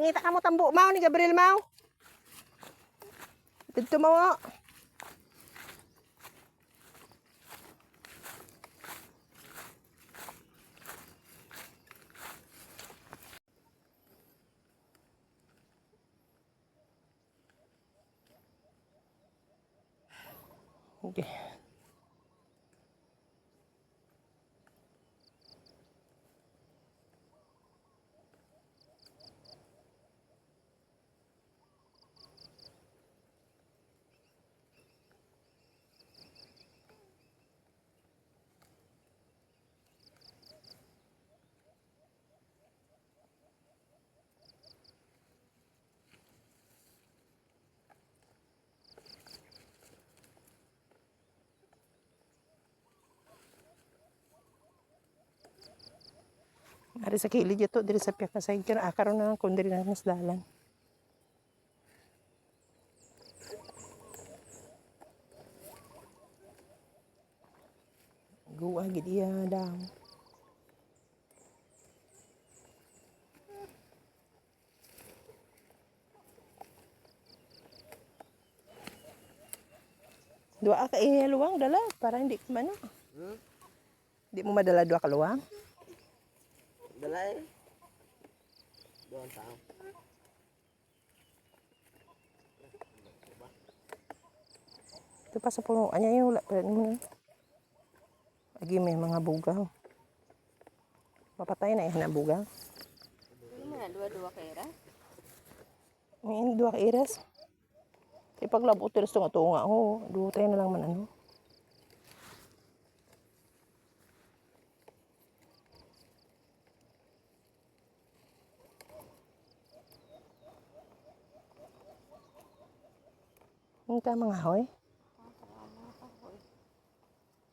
Pangita ka mo tambo mao ni Gabriel. Dito mo. oh. Okay. Ari sa kilid ito, diri sa piyak na side kira akaron na kun diri na mas dalan. Guwa gid iya daw. Dua ka luwang dala para hindi ka ano. Hmm? Hindi mo madala dua ka luwang. Dala eh. Doon tao. Ito pa sa puno. Anya yung wala. Pwede mo na. Lagi may mga bugaw. Mapatay na eh na bugaw. Ano mga dua-dua kaya Ngayon, dua ka iras. Ipaglabo tiras ito nga ito nga. Oo, duwa tayo na lang man ano. Ang tama nga, hoy.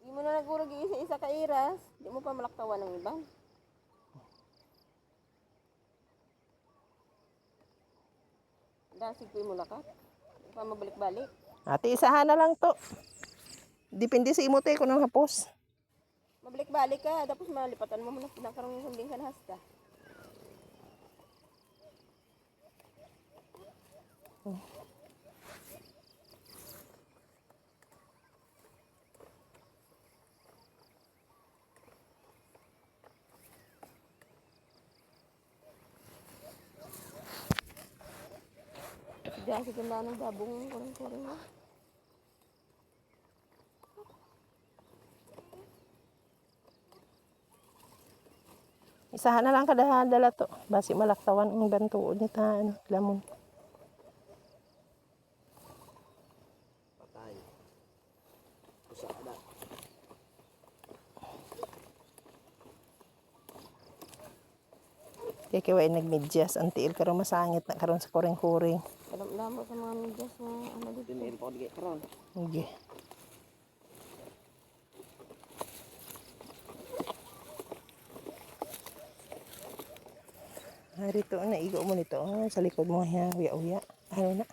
Di mo na nagurog isa-isa ka iras. Di mo pa malaktawan ng ibang. Dasig ko yung mulakat. Di pa mabalik-balik. Ate, isahan na lang to. Depende sa imo tayo kung anong hapos. Mabalik-balik ka. Tapos malipatan mo muna pinakarong yung sunding sa nahasta. Diyan sa ganda ng dabong kurang-kurang mo. Isahan na lang kada dala to. Basi malaktawan ang bantuod ni ta ano, lamon. Patay. Usa na. Kaya kaya ay nagmedyas. Ang tiil karon masangit na karon sa kuring-kuring. Alam mo sa mga medyas na ano dito. Dinil ko di karon. Sige. Harito na igo mo nito ah, sa likod mo ya uya uya. Ano na?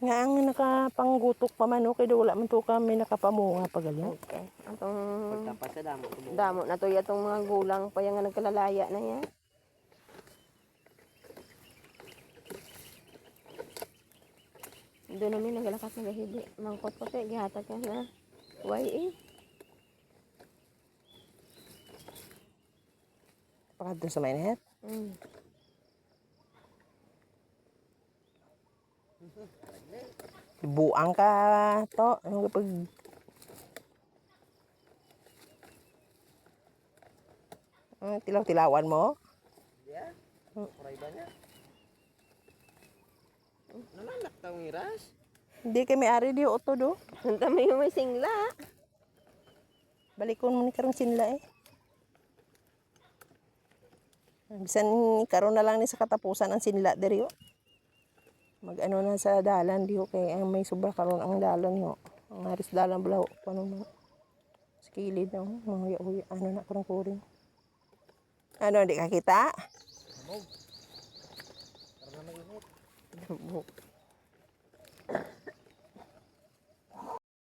Nga ang nakapanggutok pa man okay do wala man to kami nakapamunga pa gali. Okay. Atong Pagtapas sa damo. na to yatong mga gulang pa nga nagkalalaya na yan. Doon namin nagalakas na gahidi. Mangkot pa kaya gihatag ka na. Why eh? Pakadto sa mainit. Mm. Buang ka to. Ano pag Ah, tilaw-tilawan mo? Ya. Kuray ba niya? Nalanak taong iras. Hindi kay may-ari di oto do. Dami yung may singla. Balikon mo ni karong sinla eh. Bisan karon na lang ni sa katapusan ang sinla diri yo. Mag ano na sa dalan di ho kay ang may sobra karon ang dalan yo. Ang haris dalan bulaw kuno mo. Sa kilid na oh, mga uy, ano na karong kuring. Ano di ka kita? Karon na mainit. Damo.